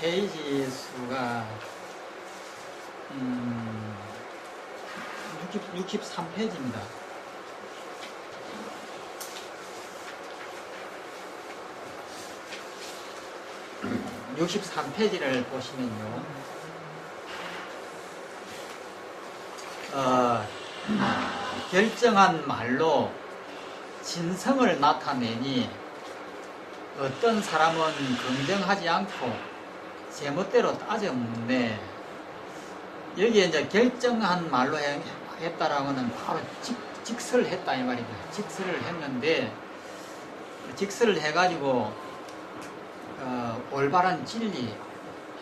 페이지 수가 음, 60, 63페이지입니다. (63페이지를) 보시면요 어, 결정한 말로 진성을 나타내니 어떤 사람은 긍정하지 않고 제멋대로 따져 묻네. 여기에 이제 결정한 말로 해- 했다라고는 바로 직, 직설을 했다 이 말입니다. 직설을 했는데 직설을 해가지고 어, 올바른 진리,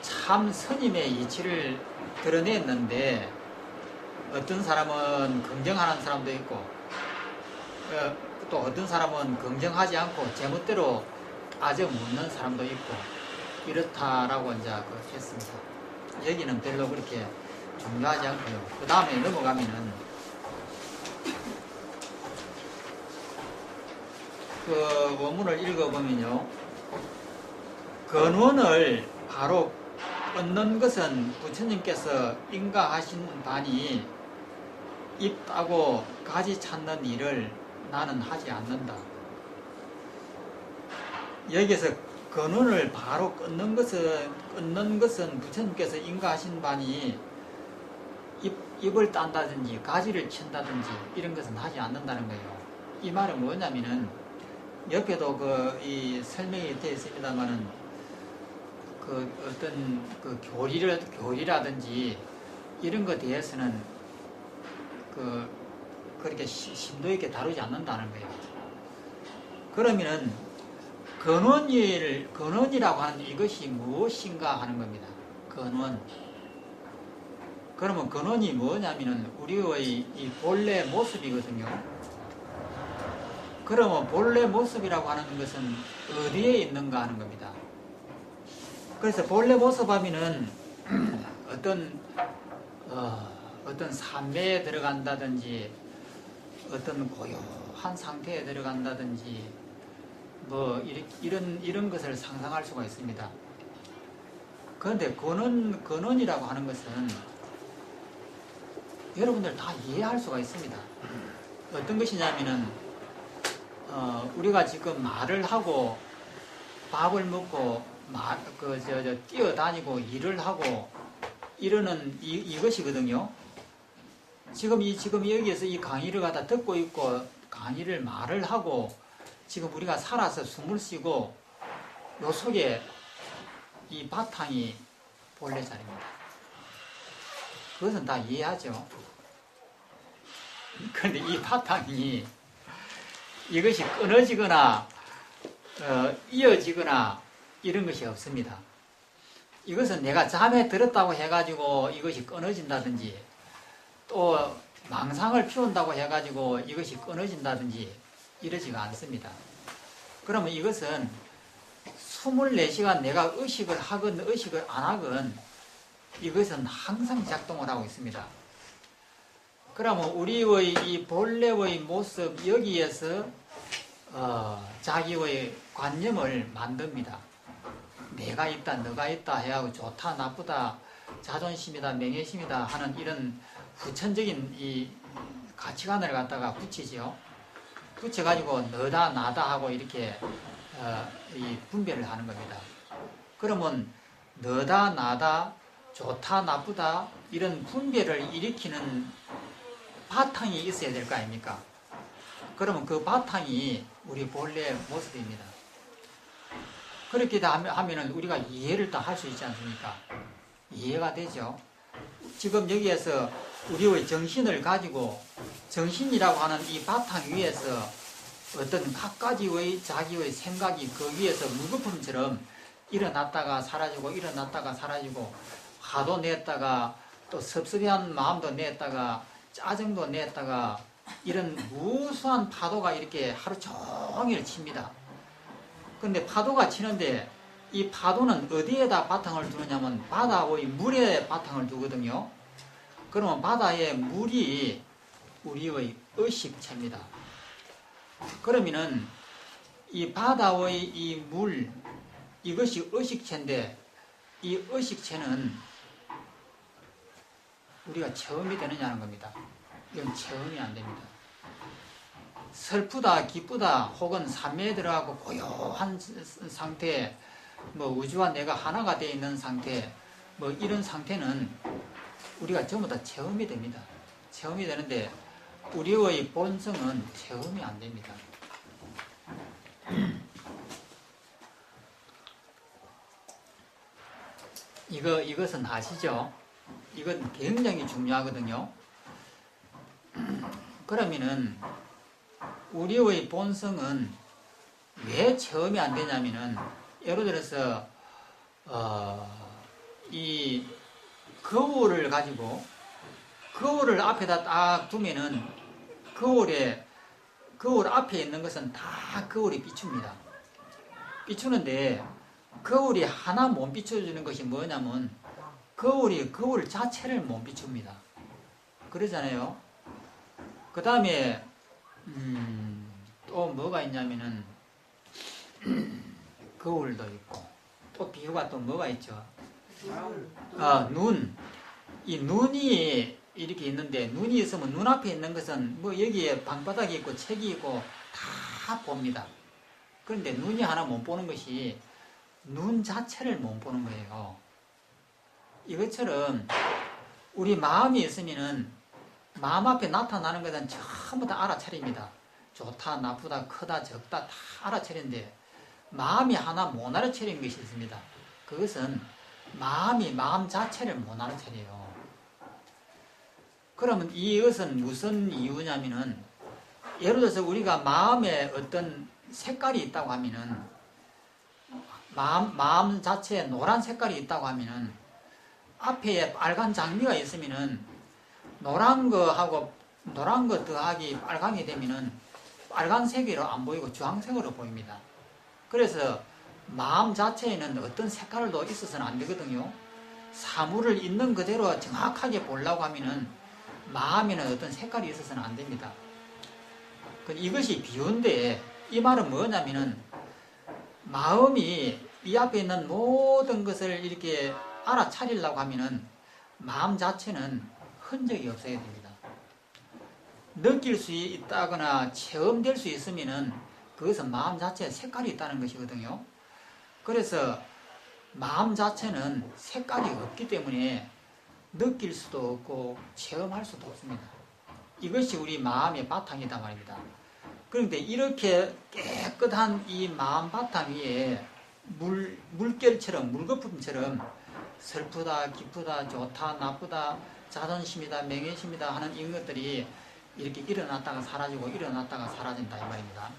참 선임의 이치를 드러냈는데 어떤 사람은 긍정하는 사람도 있고 어, 또 어떤 사람은 긍정하지 않고 제멋대로 따져 묻는 사람도 있고 이렇다라고 이제 그 했습니다. 여기는 별로 그렇게 중요하지 않고요. 그 다음에 넘어가면은 그 원문을 읽어보면요. 근원을 바로 얻는 것은 부처님께서 인가하신 바니 입 따고 가지 찾는 일을 나는 하지 않는다. 여기서 근원을 바로 끊는 것은 끊는 것은 부처님께서 인가하신 바니 입, 입을 딴다든지 가지를 친다든지 이런 것은 하지 않는다는 거예요. 이 말은 뭐냐면은 옆에도 그 이 설명이 되어 있습니다만은 그 어떤 그 교리를 교리라든지 이런 것에 대해서는 그 그렇게 시- 심도 있게 다루지 않는다는 거예요. 그러면은 근원일 근원이라고 하는 이것이 무엇인가 하는 겁니다. 근원. 그러면 근원이 뭐냐면은 우리의 이 본래 모습이거든요. 그러면 본래 모습이라고 하는 것은 어디에 있는가 하는 겁니다. 그래서 본래 모습 하면은 어떤 어, 어떤 산매에 들어간다든지 어떤 고요한 상태에 들어간다든지 뭐 이런 이런 것을 상상할 수가 있습니다. 그런데 근원 근원이라고 하는 것은 여러분들 다 이해할 수가 있습니다. 어떤 것이냐면은 어, 우리가 지금 말을 하고 밥을 먹고 말, 그, 저, 저, 뛰어다니고 일을 하고 이러는 이, 이것이거든요. 지금 이, 지금 여기에서 이 강의를 갖다 듣고 있고 강의를 말을 하고 지금 우리가 살아서 숨을 쉬고 요 속에 이 바탕이 본래 자리입니다. 그것은 다 이해하죠. 그런데 이 바탕이 이것이 끊어지거나 어, 이어지거나 이런 것이 없습니다. 이것은 내가 잠에 들었다고 해가지고 이것이 끊어진다든지 또 망상을 피운다고 해가지고 이것이 끊어진다든지 이러지가 않습니다. 그러면 이것은 24시간 내가 의식을 하건 의식을 안 하건 이것은 항상 작동을 하고 있습니다. 그러면 우리의 이 본래의 모습 여기에서 어, 자기의 관념을 만듭니다. 내가 있다, 너가 있다 해하고 좋다, 나쁘다, 자존심이다, 명예심이다 하는 이런 후천적인 이 가치관을 갖다가 붙이죠. 붙여가지고 너다, 나다 하고 이렇게 어, 이 분별을 하는 겁니다. 그러면 너다, 나다, 좋다, 나쁘다 이런 분별을 일으키는 바탕이 있어야 될 거 아닙니까? 그러면 그 바탕이 우리 본래 모습입니다. 그렇게 다 하면- 우리가 이해를 다 할 수 있지 않습니까? 이해가 되죠. 지금 여기에서 우리의 정신을 가지고 정신이라고 하는 이 바탕 위에서 어떤 갖가지의 자기의 생각이 그 위에서 무거품처럼 일어났다가 사라지고 일어났다가 사라지고 화도 냈다가 또 섭섭한 마음도 냈다가 짜증도 냈다가 이런 무수한 파도가 이렇게 하루 종일 칩니다. 근데 파도가 치는데 이 파도는 어디에다 바탕을 두느냐면 바다의 물에 바탕을 두거든요. 그러면 바다의 물이 우리의 의식체입니다. 그러면은 이 바다의 이 물, 이것이 의식체인데 이 의식체는 우리가 체험이 되느냐는 겁니다. 이건 체험이 안 됩니다. 슬프다, 기쁘다, 혹은 삼매에 들어가고 고요한 상태, 뭐 우주와 내가 하나가 되어 있는 상태, 뭐 이런 상태는 우리가 전부 다 체험이 됩니다. 체험이 되는데 우리의 본성은 체험이 안 됩니다. 이거 이것은 아시죠? 이건 굉장히 중요하거든요. 그러면은 우리의 본성은 왜 체험이 안 되냐면은 예를 들어서 어, 이 거울을 가지고 거울을 앞에다 딱 두면은 거울에 거울 앞에 있는 것은 다 거울이 비춥니다. 비추는데 거울이 하나 못 비춰주는 것이 뭐냐면 거울이 거울 자체를 못 비춥니다. 그러잖아요. 그 다음에 음, 또 뭐가 있냐면은 거울도 있고 또 비유가 또 뭐가 있죠? 아, 눈. 이 눈이 이렇게 있는데 눈이 있으면 눈앞에 있는 것은 뭐 여기에 방바닥이 있고 책이 있고 다 봅니다. 그런데 눈이 하나 못 보는 것이 눈 자체를 못 보는 거예요. 이것처럼 우리 마음이 있으면은 마음 앞에 나타나는 것은 전부 다 알아차립니다. 좋다, 나쁘다, 크다, 적다 다 알아차리는데 마음이 하나 못 알아차리는 것이 있습니다. 그것은 마음이 마음 자체를 못 알아차려요. 그러면 이것은 무슨 이유냐면은 예를 들어서 우리가 마음에 어떤 색깔이 있다고 하면은 마음, 마음 자체에 노란 색깔이 있다고 하면은 앞에 빨간 장미가 있으면은 노란 거하고 노란 거 더하기 빨강이 되면은 빨간색으로 안 보이고 주황색으로 보입니다. 그래서 마음 자체에는 어떤 색깔도 있어서는 안 되거든요. 사물을 있는 그대로 정확하게 보려고 하면은 마음에는 어떤 색깔이 있어서는 안 됩니다. 그 이것이 비유인데 이 말은 뭐냐면은 마음이 이 앞에 있는 모든 것을 이렇게 알아차리려고 하면은 마음 자체는 흔적이 없어야 됩니다. 느낄 수 있다거나 체험될 수 있으면은 그것은 마음 자체에 색깔이 있다는 것이거든요. 그래서 마음 자체는 색깔이 없기 때문에 느낄 수도 없고 체험할 수도 없습니다. 이것이 우리 마음의 바탕이다 말입니다. 그런데 이렇게 깨끗한 이 마음 바탕 위에 물, 물결처럼, 물거품처럼 슬프다, 기쁘다, 좋다, 나쁘다, 자존심이다, 명예심이다 하는 이런 것들이 이렇게 일어났다가 사라지고 일어났다가 사라진다 이 말입니다.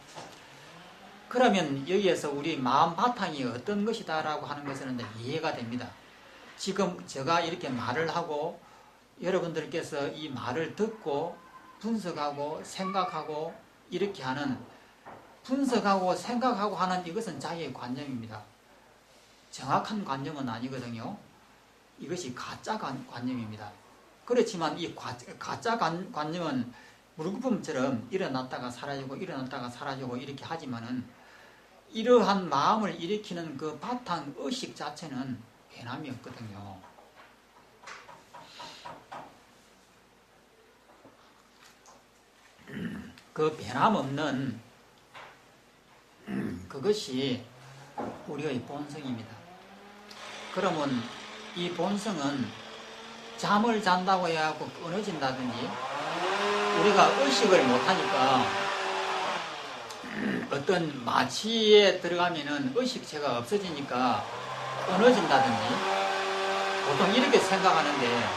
그러면 여기에서 우리 마음 바탕이 어떤 것이다라고 하는 것은 이해가 됩니다. 지금 제가 이렇게 말을 하고 여러분들께서 이 말을 듣고 분석하고 생각하고 이렇게 하는 분석하고 생각하고 하는 이것은 자기의 관념입니다. 정확한 관념은 아니거든요. 이것이 가짜 관념입니다. 그렇지만 이 가짜 관념은 물거품처럼 일어났다가 사라지고 일어났다가 사라지고 이렇게 하지만은 이러한 마음을 일으키는 그 바탕 의식 자체는 변함이 없거든요. 그 변함없는 그것이 우리의 본성입니다. 그러면 이 본성은 잠을 잔다고 해갖고 끊어진다든지 우리가 의식을 못하니까 어떤 마취에 들어가면은 의식체가 없어지니까 끊어진다든지 보통 이렇게 생각하는데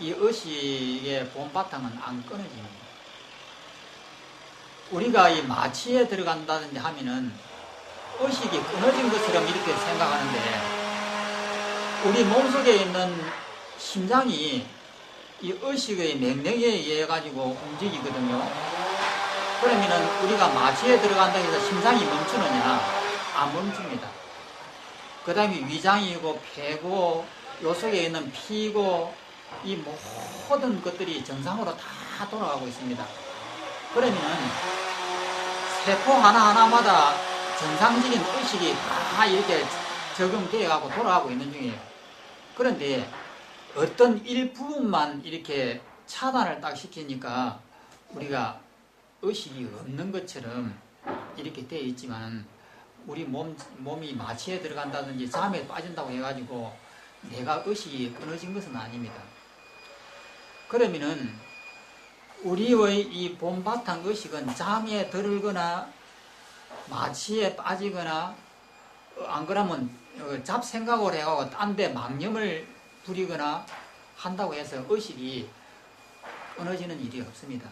이 의식의 본바탕은 안 끊어집니다. 우리가 이 마취에 들어간다든지 하면은 의식이 끊어진 것처럼 이렇게 생각하는데 우리 몸속에 있는 심장이 이 의식의 명령에 의해 가지고 움직이거든요. 그러면은 우리가 마취에 들어간다 해서 심장이 멈추느냐? 안 멈춥니다. 그 다음에 위장이고 폐고 요 속에 있는 피고 이 모든 것들이 정상으로 다 돌아가고 있습니다. 그러면은 세포 하나하나마다 정상적인 의식이 다 이렇게 적용되어 가고 돌아가고 있는 중이에요. 그런데 어떤 일부분만 이렇게 차단을 딱 시키니까 우리가 의식이 없는 것처럼 이렇게 되어 있지만 우리 몸, 몸이 마취에 들어간다든지 잠에 빠진다고 해가지고 내가 의식이 끊어진 것은 아닙니다. 그러면은 우리의 이 본바탕 의식은 잠에 들거나 마취에 빠지거나 어, 안 그러면 어, 잡생각을 해가고 딴 데 망념을 부리거나 한다고 해서 의식이 끊어지는 일이 없습니다.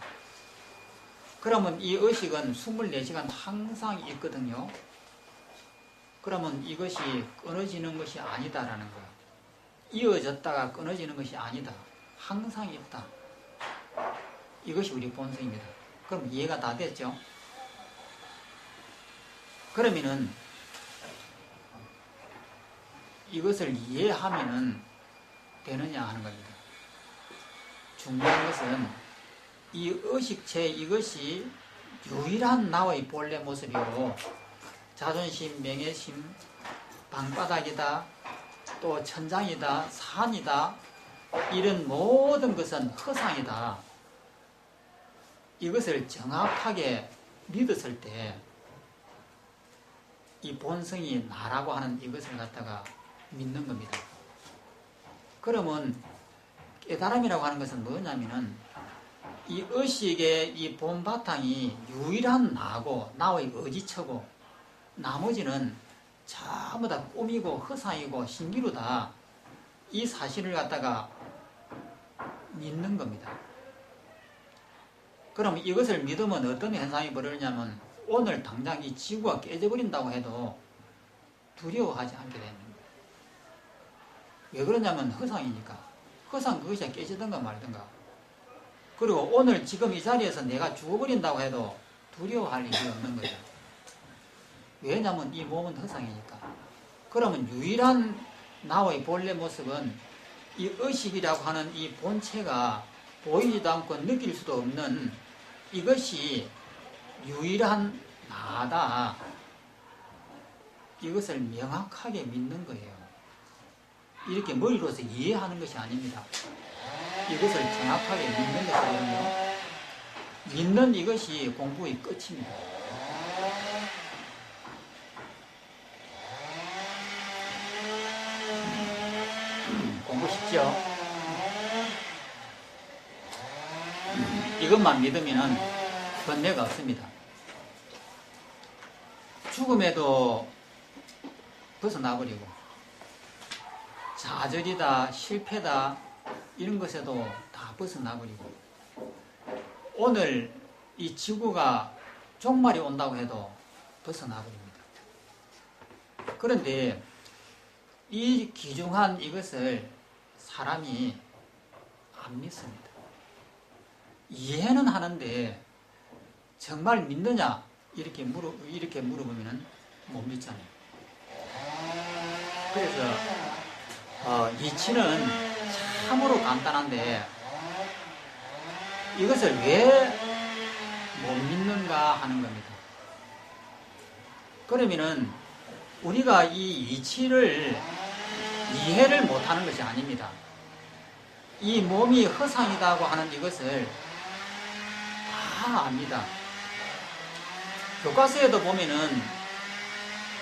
그러면 이 의식은 24시간 항상 있거든요. 그러면 이것이 끊어지는 것이 아니다라는 거야. 이어졌다가 끊어지는 것이 아니다. 항상 있다. 이것이 우리 본성입니다. 그럼 이해가 다 됐죠? 그러면은 이것을 이해하면은 되느냐 하는 겁니다. 중요한 것은 이 의식체 이것이 유일한 나의 본래 모습이고 자존심, 명예심, 방바닥이다, 또 천장이다, 산이다, 이런 모든 것은 허상이다. 이것을 정확하게 믿었을 때, 이 본성이 나라고 하는 이것을 갖다가 믿는 겁니다. 그러면 깨달음이라고 하는 것은 뭐냐면은 이 의식의 이 본바탕이 유일한 나고 나의 의지처고 나머지는 전부 다 꿈이고 허상이고 신기루다 이 사실을 갖다가 믿는 겁니다. 그럼 이것을 믿으면 어떤 현상이 벌어지냐면 오늘 당장 이 지구가 깨져버린다고 해도 두려워하지 않게 되는 거예요. 왜 그러냐면 허상이니까. 허상 그것이 깨지든가 말든가. 그리고 오늘 지금 이 자리에서 내가 죽어버린다고 해도 두려워할 일이 없는 거죠. 왜냐하면 이 몸은 허상이니까. 그러면 유일한 나의 본래 모습은 이 의식이라고 하는 이 본체가 보이지도 않고 느낄 수도 없는 이것이 유일한 나다. 이것을 명확하게 믿는 거예요. 이렇게 머리로서 이해하는 것이 아닙니다. 이것을 정확하게 믿는 것이거든요. 믿는 이것이 공부의 끝입니다. 공부 쉽죠? 이것만 믿으면 번뇌가 없습니다. 죽음에도 벗어나버리고 좌절이다 실패다 이런 것에도 다 벗어나버리고 오늘 이 지구가 종말이 온다고 해도 벗어나버립니다. 그런데 이 귀중한 이것을 사람이 안 믿습니다. 이해는 하는데 정말 믿느냐 이렇게 물어 이렇게 물어보면은 못 믿잖아요. 그래서 어, 이치는 참으로 간단한데 이것을 왜 못 믿는가 하는 겁니다. 그러면은 우리가 이 이치를 이해를 못하는 것이 아닙니다. 이 몸이 허상이다고 하는 이것을 다 압니다. 교과서에도 보면은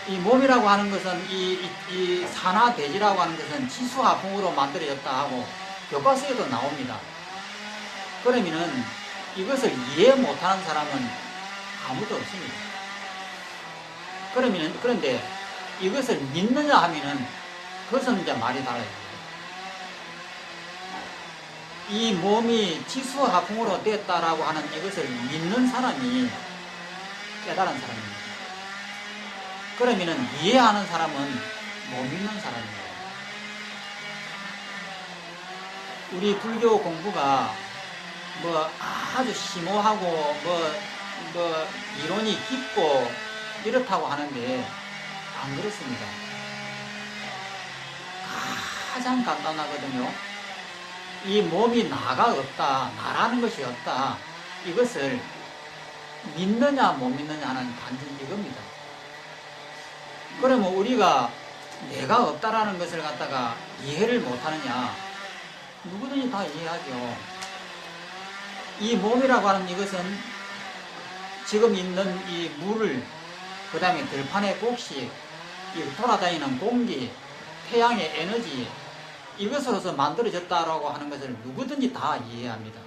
이 몸이라고 하는 것은 이, 이, 이 산화 대지라고 하는 것은 지수화풍으로 만들어졌다 하고 교과서에도 나옵니다. 그러면은 이것을 이해 못하는 사람은 아무도 없습니다. 그러면 그런데 이것을 믿느냐 하면은 그것은 이제 말이 달라요. 이 몸이 지수화풍으로 됐다라고 하는 이것을 믿는 사람이 깨달은 사람입니다. 그러면은 이해하는 사람은 못 믿는 사람이에요. 우리 불교 공부가 뭐 아주 심오하고 뭐, 뭐 이론이 깊고 이렇다고 하는데 안 그렇습니다. 가장 간단하거든요. 이 몸이 나가 없다, 나라는 것이 없다. 이것을 믿느냐 못 믿느냐는 단지 이겁니다. 그러면 우리가 내가 없다라는 것을 갖다가 이해를 못하느냐? 누구든지 다 이해하죠. 이 몸이라고 하는 이것은 지금 있는 이 물을, 그 다음에 들판의 곡식, 이 돌아다니는 공기, 태양의 에너지, 이것으로서 만들어졌다라고 하는 것을 누구든지 다 이해합니다.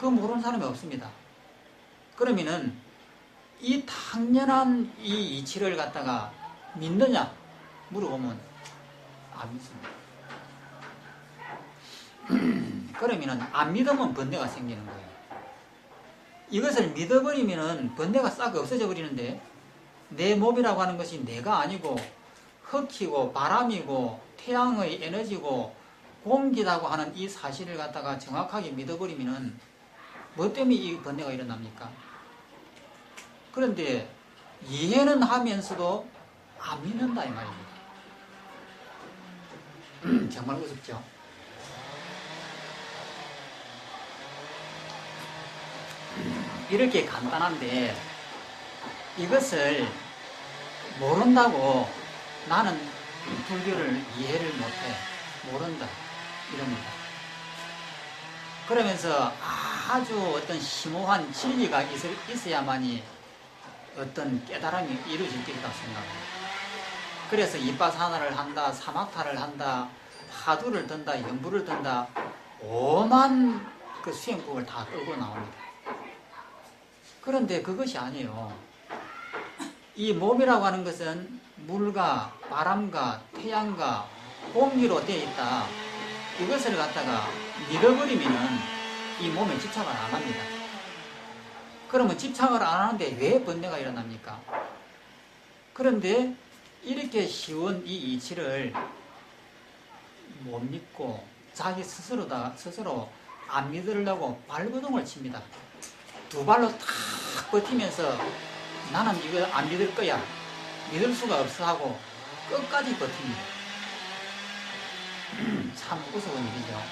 그 모르는 사람이 없습니다. 그러면은 이 당연한 이 이치를 갖다가 믿느냐 물어보면 안 믿습니다. 그러면은 안 믿으면 번뇌가 생기는 거예요. 이것을 믿어버리면은 번뇌가 싹 없어져 버리는데 내 몸이라고 하는 것이 내가 아니고 흙이고 바람이고 태양의 에너지고 공기라고 하는 이 사실을 갖다가 정확하게 믿어버리면은 뭐 때문에 이 번뇌가 일어납니까? 그런데 이해는 하면서도 안 믿는다 이 말입니다. 정말 우습죠? 이렇게 간단한데 이것을 모른다고 나는 불교를 이해를 못해 모른다 이럽니다. 그러면서 아주 어떤 심오한 진리가 있, 어야만이 어떤 깨달음이 이루어질 것이라고 생각합니다. 그래서 이빠사나를 한다, 사막타를 한다, 하두를 든다, 연부를 든다, 오만 그 수행법을 다 끌고 나옵니다. 그런데 그것이 아니에요. 이 몸이라고 하는 것은 물과 바람과 태양과 공기로 되어 있다. 이것을 갖다가 믿어버리면은 이 몸에 집착을 안 합니다. 그러면 집착을 안 하는데 왜 번뇌가 일어납니까? 그런데 이렇게 쉬운 이 이치를 못 믿고 자기 스스로 다 스스로 안 믿으려고 발버둥을 칩니다. 두 발로 탁 버티면서 나는 이거 안 믿을 거야. 믿을 수가 없어 하고 끝까지 버팁니다. 참 무서운 일이죠.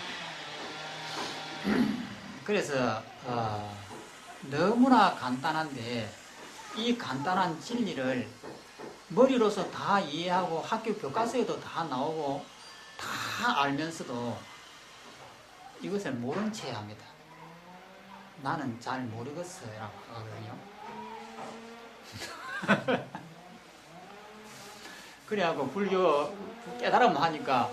그래서 어, 너무나 간단한데 이 간단한 진리를 머리로서 다 이해하고 학교 교과서에도 다 나오고 다 알면서도 이것을 모른 채 합니다. 나는 잘 모르겠어요. 라고 하거든요. 그래갖고 불교 깨달음 하니까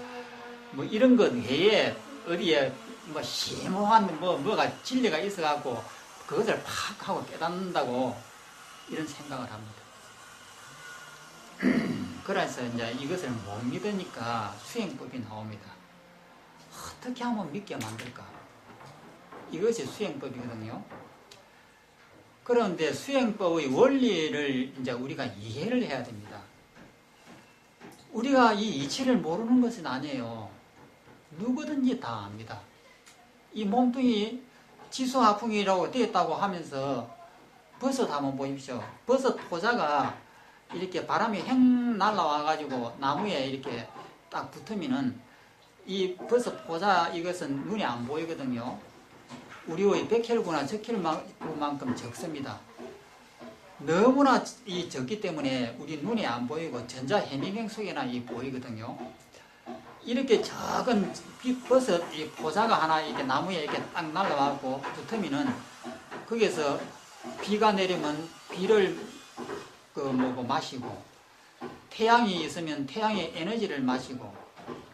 뭐 이런 것 외에 어디에 뭐 심오한 뭐 뭐가 진리가 있어갖고 그것을 팍 하고 깨닫는다고 이런 생각을 합니다. 그래서 이제 이것을 못 믿으니까 수행법이 나옵니다. 어떻게 하면 믿게 만들까? 이것이 수행법이거든요. 그런데 수행법의 원리를 이제 우리가 이해를 해야 됩니다. 우리가 이 이치를 모르는 것은 아니에요. 누구든지 다 압니다. 이 몸뚱이 지수하풍이라고 되었다고 하면서 버섯 한번 보십시오. 버섯 포자가 이렇게 바람이 행 날라와가지고 나무에 이렇게 딱 붙으면은 이 버섯 포자 이것은 눈에 안 보이거든요. 우리의 백혈구나 적혈구만큼 적습니다. 너무나 이 적기 때문에 우리 눈에 안 보이고 전자 해미경 속에나 이 보이거든요. 이렇게 작은 버섯 이 포자가 하나 이렇게 나무에 이렇게 딱 날라와고 붙으면은 거기에서 비가 내리면 비를 그 뭐고 마시고 태양이 있으면 태양의 에너지를 마시고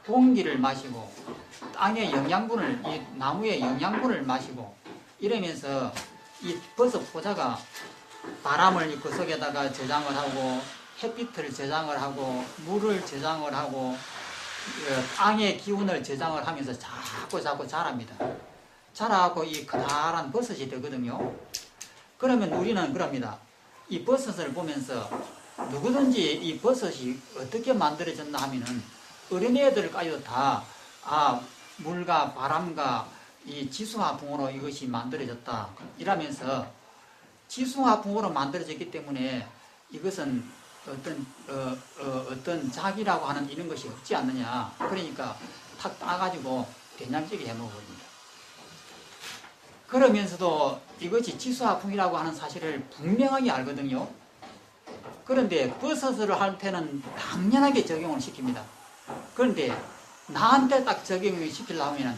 공기를 마시고 땅의 영양분을 이 나무의 영양분을 마시고 이러면서 이 버섯 포자가 바람을 그 속에다가 저장을 하고 햇빛을 저장을 하고 물을 저장을 하고 그 땅의 기운을 저장을 하면서 자꾸 자꾸 자랍니다. 자라고 이 커다란 버섯이 되거든요. 그러면 우리는 그럽니다. 이 버섯을 보면서 누구든지 이 버섯이 어떻게 만들어졌나 하면은 어린애들까지도 다, 아, 물과 바람과 이 지수화풍으로 이것이 만들어졌다. 이러면서 지수화풍으로 만들어졌기 때문에 이것은 어떤, 어, 어, 떤 작이라고 하는 이런 것이 없지 않느냐. 그러니까 탁 따가지고 된장찌개 해 먹어버립니다. 그러면서도 이것이 지수화풍이라고 하는 사실을 분명하게 알거든요. 그런데 버섯을 할 때는 당연하게 적용을 시킵니다. 그런데 나한테 딱 적용을 시키려면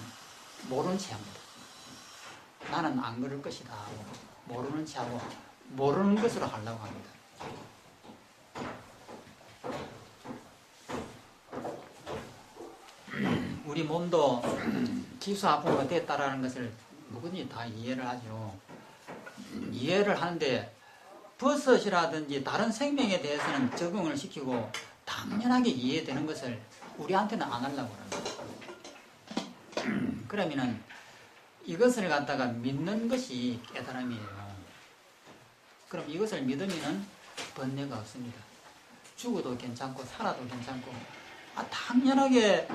모르는 체 합니다. 나는 안 그럴 것이다. 모르는 체 하고 모르는 것으로 하려고 합니다. 우리 몸도 기수아픔가 됐다라는 것을 누구든지 다 이해를 하죠. 이해를 하는데 버섯이라든지 다른 생명에 대해서는 적용을 시키고 당연하게 이해되는 것을 우리한테는 안 하려고 합니다. 그러면은 이것을 갖다가 믿는 것이 깨달음이에요. 그럼 이것을 믿으면은 번뇌가 없습니다. 죽어도 괜찮고 살아도 괜찮고 아, 당연하게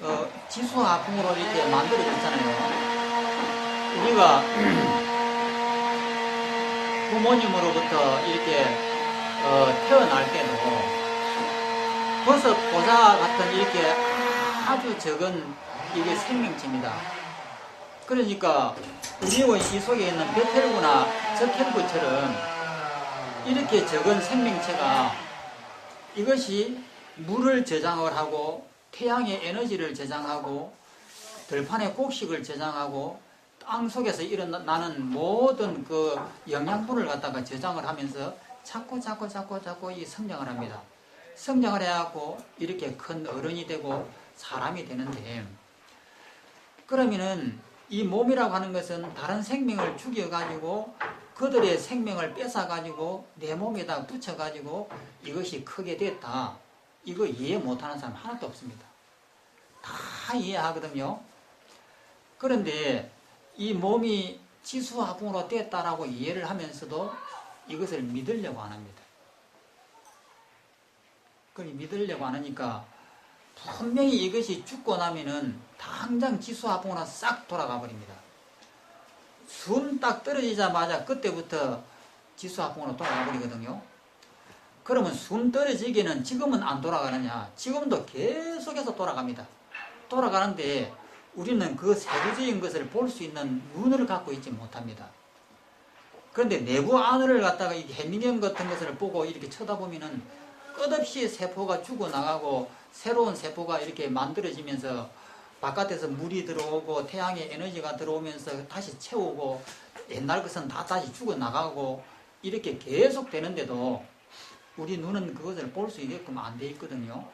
어, 지수화풍으로 이렇게 만들어졌잖아요. 우리가 부모님으로부터 이렇게 어, 태어날 때도 버섯 보자 같은 이렇게 아주 적은 이게 생명체입니다. 그러니까 우리의 이 속에 있는 베텔구나 적혈구처럼 이렇게 적은 생명체가 이것이 물을 저장을 하고 태양의 에너지를 저장하고 들판의 곡식을 저장하고 땅 속에서 일어나는 모든 그 영양분을 갖다가 저장을 하면서 자꾸 자꾸 자꾸 자꾸 이 성장을 합니다. 성장을 해갖고 이렇게 큰 어른이 되고 사람이 되는데 그러면은 이 몸이라고 하는 것은 다른 생명을 죽여가지고 그들의 생명을 뺏어가지고 내 몸에다 붙여가지고 이것이 크게 됐다. 이거 이해 못하는 사람 하나도 없습니다. 다 이해하거든요. 그런데 이 몸이 지수화풍으로 됐다라고 이해를 하면서도 이것을 믿으려고 안 합니다. 그걸 믿으려고 안 하니까 분명히 이것이 죽고 나면은 당장 지수화풍으로 싹 돌아가 버립니다. 숨 딱 떨어지자마자 그때부터 지수화풍으로 돌아가 버리거든요. 그러면 숨 떨어지기는 지금은 안 돌아가느냐? 지금도 계속해서 돌아갑니다. 돌아가는데 우리는 그 세부적인 것을 볼 수 있는 눈을 갖고 있지 못합니다. 그런데 내부 안을 갖다가 이 해민경 같은 것을 보고 이렇게 쳐다보면은 끝없이 세포가 죽어나가고 새로운 세포가 이렇게 만들어지면서 바깥에서 물이 들어오고 태양의 에너지가 들어오면서 다시 채우고 옛날 것은 다 다시 죽어나가고 이렇게 계속 되는데도 우리 눈은 그것을 볼 수 있게끔 안 돼 있거든요.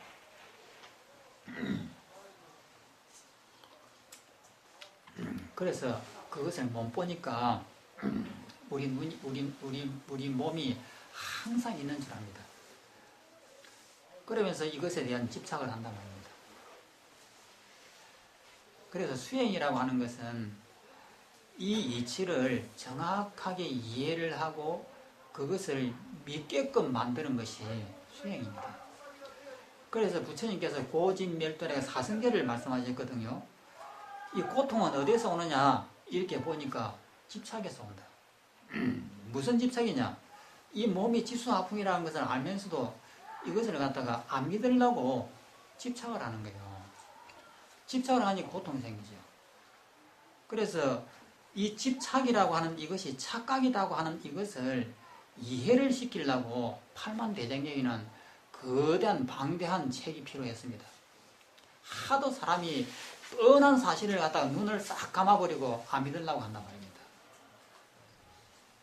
그래서 그것을 못 보니까 우리 눈, 우리, 우리, 우리 몸이 항상 있는 줄 압니다. 그러면서 이것에 대한 집착을 한단 말입니다. 그래서 수행이라고 하는 것은 이 이치를 정확하게 이해를 하고 그것을 믿게끔 만드는 것이 수행입니다. 그래서 부처님께서 고진멸도의 사승계를 말씀하셨거든요. 이 고통은 어디서 오느냐? 이렇게 보니까 집착에서 온다. 무슨 집착이냐? 이 몸이 지수아픔이라는 것을 알면서도 이것을 갖다가 안 믿으려고 집착을 하는 거예요. 집착을 하니 고통이 생기죠. 그래서 이 집착이라고 하는 이것이 착각이라고 하는 이것을 이해를 시키려고 팔만 대장경에는 거대한 방대한 책이 필요했습니다. 하도 사람이 뻔한 사실을 갖다가 눈을 싹 감아버리고 안 믿으려고 한단 말입니다.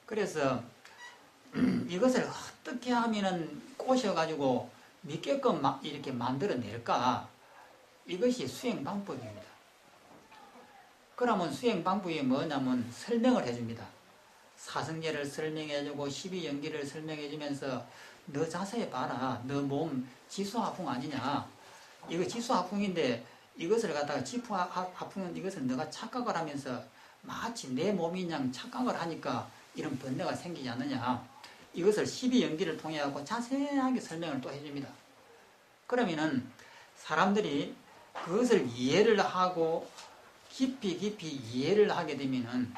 그래서 이것을 어떻게 하면은 꼬셔가지고 믿게끔 이렇게 만들어낼까? 이것이 수행 방법입니다. 그러면 수행 방법이 뭐냐면 설명을 해줍니다. 사성계를 설명해주고 12연기를 설명해주면서 너 자세히 봐라. 너 몸 지수화풍 아니냐. 이거 지수화풍인데 이것을 갖다가 지푸아풍은 이것을 너가 착각을 하면서 마치 내양 착각을 하니까 이런 번뇌가 생기지 않느냐. 이것을 12연기를 통해 갖고 자세하게 설명을 또 해줍니다. 그러면은 사람들이 그것을 이해를 하고 깊이 깊이 이해를 하게 되면은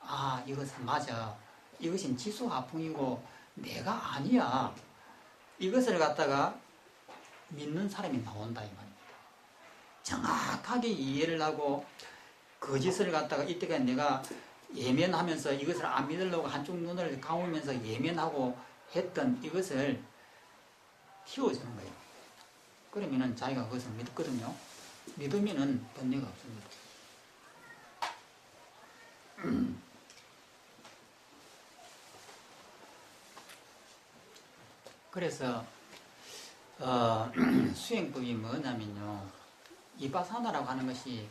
아 이것은 맞아 이것은 지수화풍이고 내가 아니야 이것을 갖다가 믿는 사람이 나온다 이 말입니다. 정확하게 이해를 하고 거짓을 갖다가 이때까지 내가 예면하면서 이것을 안 믿으려고 한쪽 눈을 감으면서 예면하고 했던 이것을 키워주는 거예요. 그러면은 자기가 그것을 믿거든요. 믿으면은 번뇌가 없습니다. 그래서 어, 수행법이 뭐냐면요. 이바사나라고 하는 것이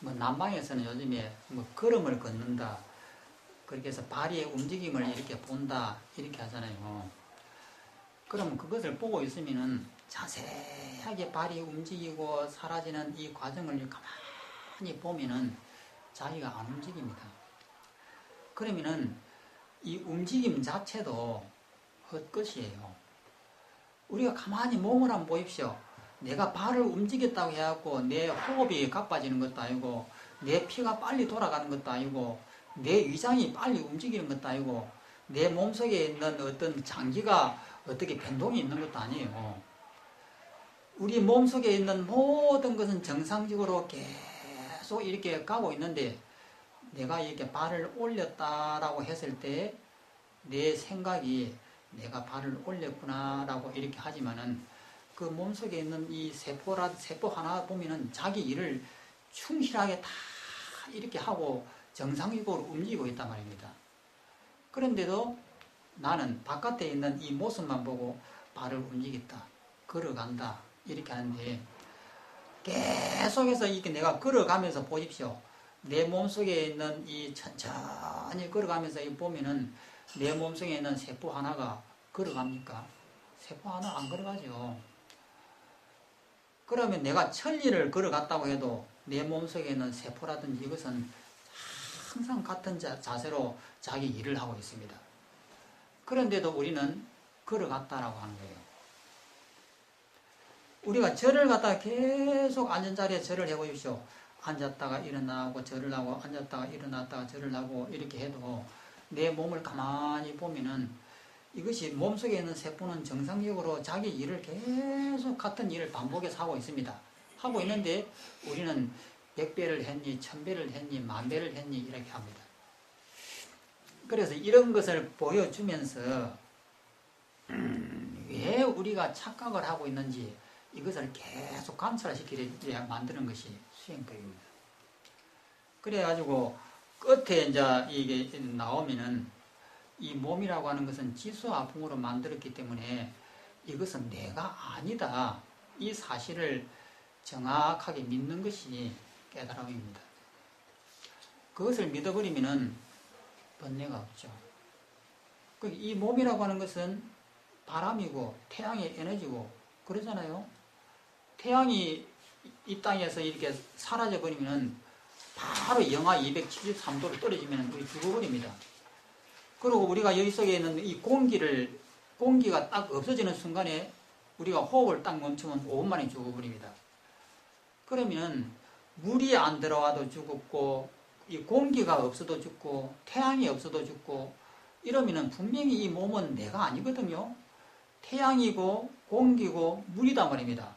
뭐 남방에서는 요즘에 뭐 걸음을 걷는다. 그렇게 해서 발의 움직임을 이렇게 본다. 이렇게 하잖아요. 그러면 그것을 보고 있으면은 자세하게 발이 움직이고 사라지는 이 과정을 가만히 보면은 자기가 안 움직입니다. 그러면은 이 움직임 자체도 헛것이에요. 우리가 가만히 몸을 한번 보십시오. 내가 발을 움직였다고 해갖고 내 호흡이 가빠지는 것도 아니고 내 피가 빨리 돌아가는 것도 아니고 내 위장이 빨리 움직이는 것도 아니고 내 몸속에 있는 어떤 장기가 어떻게 변동이 있는 것도 아니에요. 우리 몸속에 있는 모든 것은 정상적으로 계속 이렇게 가고 있는데 내가 이렇게 발을 올렸다라고 했을 때 내 생각이 내가 발을 올렸구나라고 이렇게 하지만은 그 몸속에 있는 이 세포라 세포 하나 보면은 자기 일을 충실하게 다 이렇게 하고 정상적으로 움직이고 있단 말입니다. 그런데도 나는 바깥에 있는 이 모습만 보고 발을 움직였다, 걸어간다 이렇게 하는데 계속해서 이렇게 내가 걸어가면서 보십시오. 내 몸속에 있는 이 천천히 걸어가면서 이 보면은 내 몸속에 있는 세포 하나가 걸어갑니까? 세포 하나 안 걸어가죠. 그러면 내가 천리를 걸어갔다고 해도 내 몸속에 있는 세포라든지 이것은 항상 같은 자, 자세로 자기 일을 하고 있습니다. 그런데도 우리는 걸어갔다라고 하는 거예요. 우리가 절을 갖다가 계속 앉은 자리에 절을 해보십시오. 앉았다가 일어나고 절을 하고 앉았다가 일어났다가 절을 하고 이렇게 해도 내 몸을 가만히 보면은 이것이 몸속에 있는 세포는 정상적으로 자기 일을 계속 같은 일을 반복해서 하고 있습니다. 하고 있는데 우리는 100배를 했니, 1000배를 했니, 만배를 했니 이렇게 합니다. 그래서 이런 것을 보여주면서 음, 왜 우리가 착각을 하고 있는지 이것을 계속 관찰시키게 만드는 것이 수행법입니다. 그래가지고 끝에 이제 이게 나오면은 이 몸이라고 하는 것은 지수화풍으로 만들었기 때문에 이것은 내가 아니다. 이 사실을 정확하게 믿는 것이 깨달음입니다. 그것을 믿어버리면은 번뇌가 없죠. 그이 몸이라고 하는 것은 바람이고 태양의 에너지고 그러잖아요. 태양이 이 땅에서 이렇게 사라져 버리면은 바로 영하 273도로 떨어지면 우리 죽어버립니다. 그리고 우리가 여기 속에 있는 이 공기를 공기가 딱 없어지는 순간에 우리가 호흡을 딱 멈추면 5분 만에 죽어버립니다. 그러면 물이 안 들어와도 죽었고 이 공기가 없어도 죽고 태양이 없어도 죽고 이러면은 분명히 이 몸은 내가 아니거든요. 태양이고 공기고 물이다 말입니다.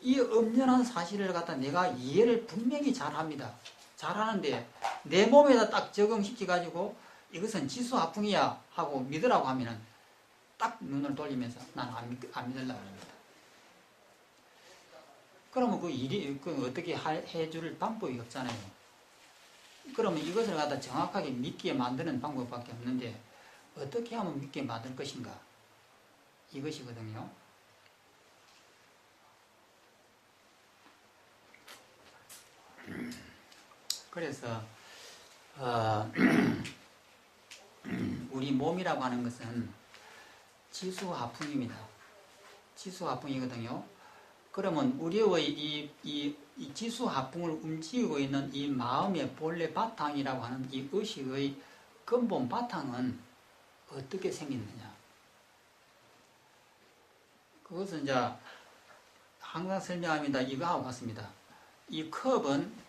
이 엄연한 사실을 갖다 내가 이해를 분명히 잘합니다. 잘하는데 내 몸에다 딱 적응시켜 가지고 이것은 지수 화풍이야 하고 믿으라고 하면은 딱 눈을 돌리면서 나는 안, 믿, 안 믿으려고 합니다. 그러면 그 일이 그 어떻게 해줄 방법이 없잖아요. 그러면 이것을 갖다 정확하게 믿게 만드는 방법밖에 없는데 어떻게 하면 믿게 만들 것인가 이것이거든요. 그래서 어, 우리 몸이라고 하는 것은 지수화풍입니다. 지수화풍이거든요. 그러면 우리의 이, 이, 이 지수화풍을 움직이고 있는 이 마음의 본래 바탕이라고 하는 이 의식의 근본 바탕은 어떻게 생겼느냐. 그것은 이제 항상 설명합니다. 이거하고 같습니다. 이 컵은